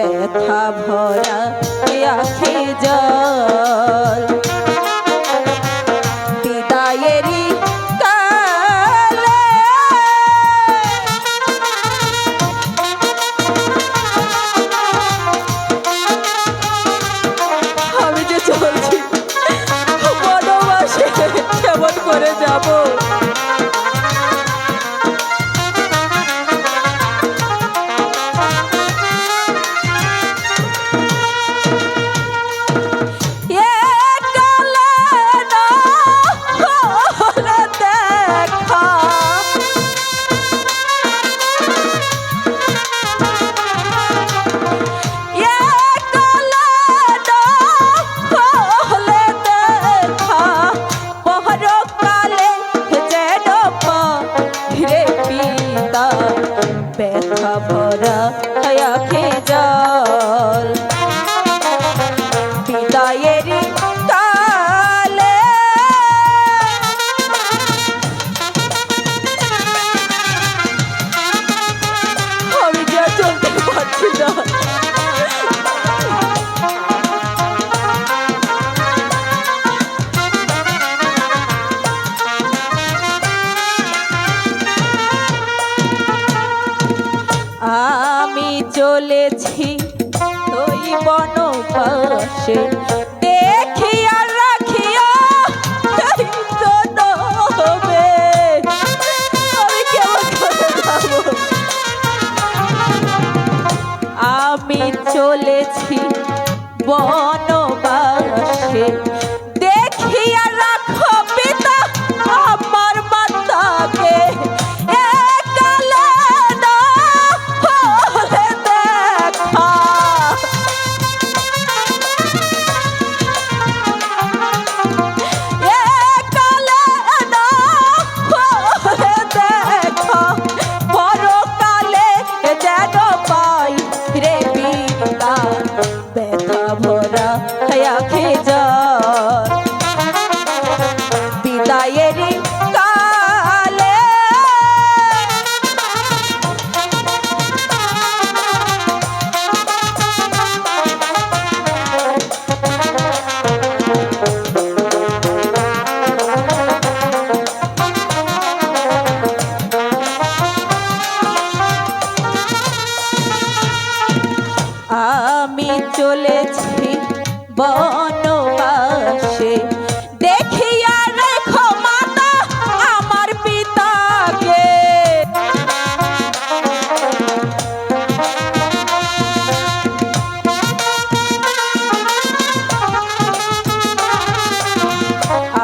ব্যথা ভরা আখি জল। চলেছি তুই বনবাসে ভরা খায়া খে আমি চলেছি বনবাসে। দেখিয়া আমার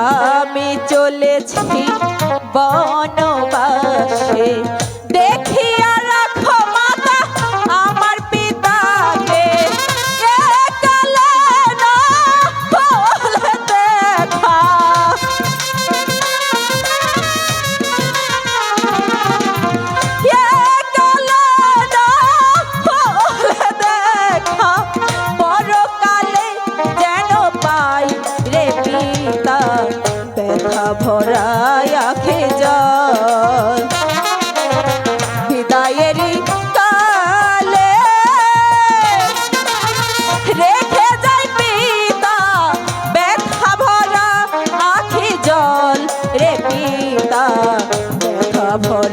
আমি চলেছি বনবাসে। love her.